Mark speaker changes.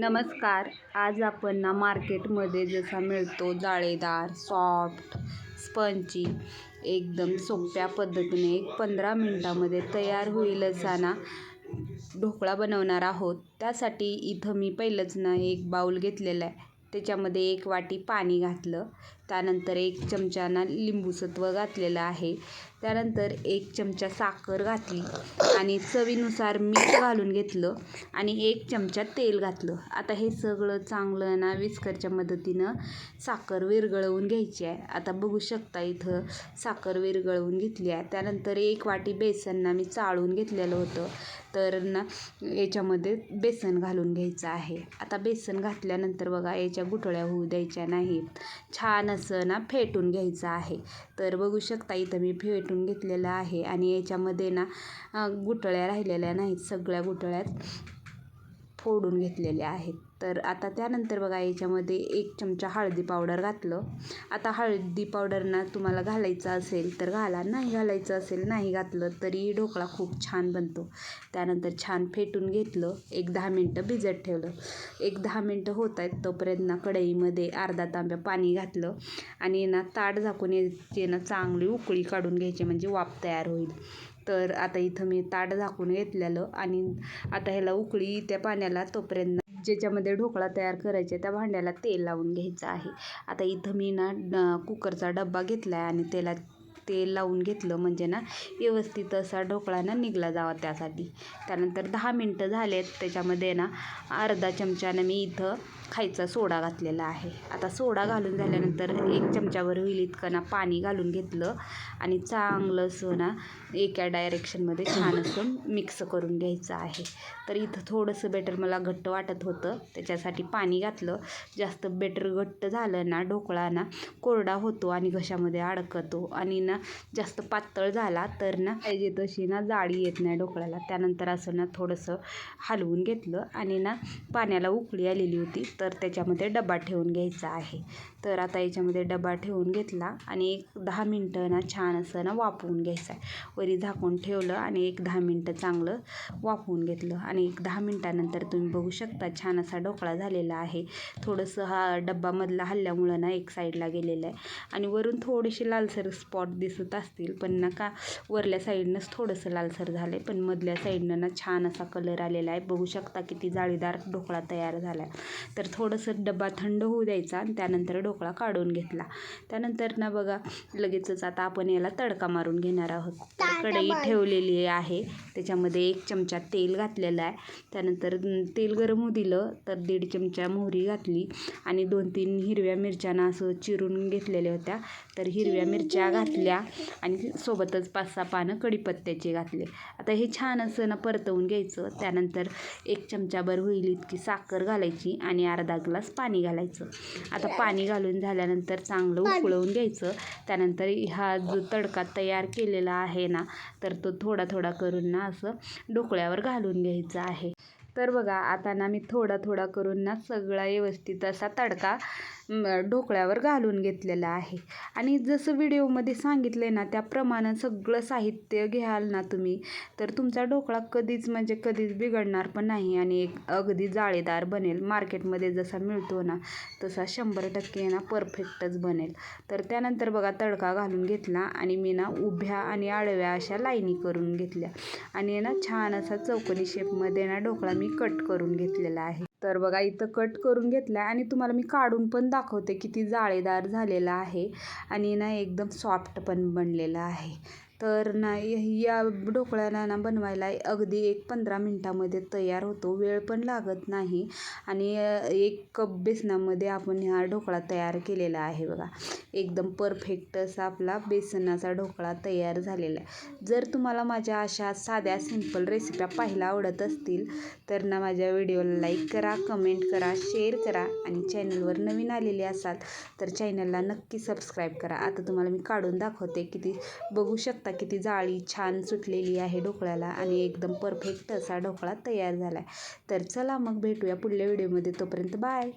Speaker 1: नमस्कार. आज आपण ना मार्केटमध्ये जसा मिळतो जाळेदार सॉफ्ट स्पंची एकदम सोप्या पद्धतीने एक पंधरा मिनटामध्ये तयार होईल असा ना ढोकळा बनवणार आहोत. त्यासाठी इथं मी पहिलंच ना एक बाऊल घेतलेला आहे. त्याच्यामध्ये एक वाटी पाणी घातलं. त्यानंतर एक चमचा ना लिंबूसत्व घातलेलं आहे. त्यानंतर एक चमचा साखर घातली आणि चवीनुसार मीठ घालून घेतलं आणि एक चमचा तेल घातलं. आता हे सगळं चांगलं ना विस्करच्या मदतीनं साखर विरघळवून घ्यायची आहे. आता बघू शकता इथं साखर विरघळवून घेतली आहे. त्यानंतर एक वाटी बेसन ना मी चाळून घेतलेलं होतं. तर ना याच्यामध्ये बेसन घालून घ्यायचं आहे. आता बेसन घातल्यानंतर बघा याच्या गुठळ्या होऊ द्यायच्या नाहीत. छान असं ना फेटून घ्यायचं आहे. तर बघू शकता इथं मी फेट फेटून घेतलेलं आहे. आणि याच्यामध्ये ना गुठळ्या राहिलेल्या नाहीत सगळ्या गुठळ्यात. फोडून घेतलेले आहेत. तर आता त्यानंतर बघा याच्यामध्ये एक चमचा हळदी पावडर घातलं. आता हळदी पावडरना तुम्हाला घालायचं असेल तर घाला नाही घालायचं असेल नाही घातलं तरी ढोकळा खूप छान बनतो. त्यानंतर छान फेटून घेतलं एक दहा मिनटं भिजत ठेवलं. एक दहा मिनटं होत आहेत तोपर्यंत ना कढईमध्ये अर्धा तांब्या पाणी घातलं आणि ना ताट झाकून याची ना चांगली उकळी काढून घ्यायची म्हणजे वाफ तयार होईल. तर आता इथं मी ताट झाकून घेतलेलं आणि आता ह्याला उकळी त्या पाण्याला तोपर्यंत ज्याच्यामध्ये ढोकळा तयार करायचे त्या भांड्याला तेल लावून घ्यायचं आहे. आता इथं मी ना कुकरचा डब्बा घेतला आहे आणि त्याला तेल लावून घेतलं म्हणजे ना व्यवस्थित असा ढोकळा ना निघला जावा त्यासाठी. त्यानंतर दहा मिनटं झालेत त्याच्यामध्ये ना अर्धा चमच्यानं मी इथं खायचा सोडा घातलेला आहे. आता सोडा घालून झाल्यानंतर एक चमच्यावर होईल इतकं ना पाणी घालून घेतलं आणि चांगलं असं ना एका डायरेक्शनमध्ये छान असं मिक्स करून घ्यायचं आहे. तर इथं थोडंसं बेटर मला घट्ट वाटत होतं. त्याच्यासाठी पाणी घातलं. जास्त बेटर घट्ट झालं ना ढोकळा ना कोरडा होतो आणि घशामध्ये अडकतो. आणि ना जास्त पातळ झाला तर ना पाहिजे तशी ना जाळी येत नाही ढोकळ्याला त्यानंतर असं ना थोडंसं हलवून घेतलं आणि ना पाण्याला उकळी आलेली होती. तर त्याच्यामध्ये डबा ठेवून घ्यायचा आहे. तर आता याच्यामध्ये डबा ठेवून घेतला आणि एक दहा मिनटं ना छान असं ना वाफवून घ्यायचं आहे. वरी झाकून ठेवलं आणि एक दहा मिनटं चांगलं वाफवून घेतलं. आणि एक दहा मिनटानंतर तुम्ही बघू शकता छान असा ढोकळा झालेला आहे. थोडंसं हा डब्बामधला हल्ल्यामुळं ना एक साईडला गेलेलं आहे. आणि वरून थोडेसे लालसर स्पॉट दिसत असतील पण ना का वरल्या साईडनंच थोडंसं लालसर झालं आहे पण मधल्या साईडनं ना छान असा कलर आलेला आहे. बघू शकता किती जाळीदार ढोकळा तयार झाला आहे तर थोडंसं डब्बा थंड होऊ द्यायचा आणि त्यानंतर ढोकळा काढून घेतला. त्यानंतर ना बघा लगेचच आता आपण याला तडका मारून घेणार आहोत. कढई ठेवलेली आहे. त्याच्यामध्ये एक चमचा तेल घातलेलं आहे. त्यानंतर तेल गरम होऊ दिलं तर दीड चमचा मोहरी घातली आणि दोन तीन हिरव्या मिरच्यांना असं चिरून घेतलेल्या होत्या. तर हिरव्या मिरच्या घातल्या आणि सोबतच पाच सहा पानं कढीपत्त्याची घातले. आता हे छान असं ना परतवून घ्यायचं. त्यानंतर एक चमचाभर होईल इतकी साखर घालायची आणि अर्धा ग्लास पाणी घालायचं. आता पाणी घालून झाल्यानंतर चांगलं उकळवून घ्यायचं. त्यानंतर हा जो तडका तयार केलेला आहे ना तर तो थोडा थोडा करून ना असं ढोकळ्यावर घालून घ्यायचा आहे. तर बघा आता ना मी थोडा थोडा करून ना सगळा व्यवस्थित असा तडका ढोकळ्यावर घालून घेतलेलं आहे. आणि जसं व्हिडिओमध्ये सांगितलं आहे ना त्याप्रमाणे सगळं साहित्य घ्याल ना तुम्ही तर तुमचा ढोकळा कधीच म्हणजे कधीच बिघडणार पण नाही आणि एक अगदी जाळीदार बनेल. मार्केटमध्ये जसा मिळतो ना तसा शंभर टक्के ना परफेक्टच बनेल. तर त्यानंतर बघा तडका घालून घेतला आणि मी ना उभ्या आणि आडव्या अशा लाईनी करून घेतल्या. आणि ना छान असा चौकोनी शेपमध्ये ना ढोकळा मी कट करून घेतलेला आहे. तर बघा इथं कट करून घेतला आहे आणि तुम्हाला मी काढून पण दाखवते किती जाळीदार झालेला आहे आणि ना एकदम सॉफ्ट पण बनलेला आहे. तर ना या ढोकळ्याला ना बनवायला अगदी एक पंधरा मिनटामध्ये तयार होतो. वेळ पण लागत नाही आणि एक कप बेसनामध्ये आपण हा ढोकळा तयार केलेला आहे बघा. एकदम परफेक्ट असा आपला बेसनाचा ढोकळा तयार झालेला आहे. जर तुम्हाला माझ्या अशा साध्या सिंपल रेसिप्या पाहायला आवडत असतील तर ना माझ्या व्हिडिओला लाईक करा कमेंट करा शेअर करा आणि चॅनलवर नवीन आलेले असाल तर चॅनलला नक्की सबस्क्राईब करा. आता तुम्हाला मी काढून दाखवते किती बघू शकता किती जाळी छान सुटलेली आहे ढोकळ्याला आणि एकदम परफेक्ट असा ढोकळा तयार झाला आहे तर चला मग भेटूया पुढल्या व्हिडिओमध्ये तोपर्यंत बाय